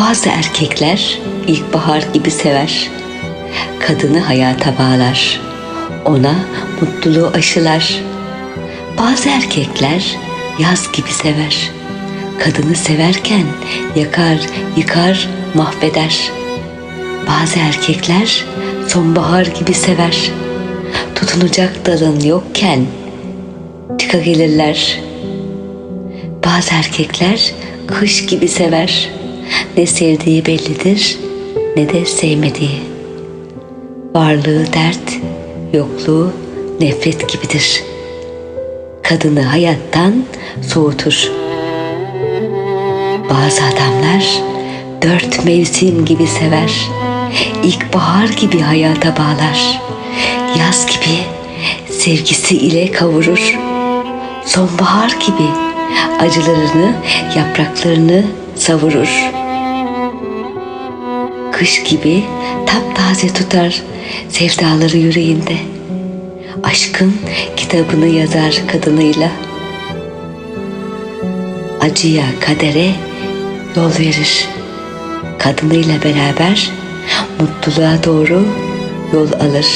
Bazı erkekler ilkbahar gibi sever. Kadını hayata bağlar. Ona mutluluğu aşılar. Bazı erkekler yaz gibi sever. Kadını severken yakar, yıkar, mahveder. Bazı erkekler sonbahar gibi sever. Tutunacak dalın yokken tıka gelirler. Bazı erkekler kış gibi sever. Ne sevdiği bellidir ne de sevmediği. Varlığı dert, yokluğu nefret gibidir. Kadını hayattan soğutur. Bazı adamlar dört mevsim gibi sever. İlkbahar gibi hayata bağlar. Yaz gibi sevgisi ile kavurur. Sonbahar gibi acılarını, yapraklarını savurur. Kış gibi taptaze tutar sevdaları yüreğinde. Aşkın kitabını yazar kadınıyla. Acıya, kadere yol verir. Kadınıyla beraber mutluluğa doğru yol alır.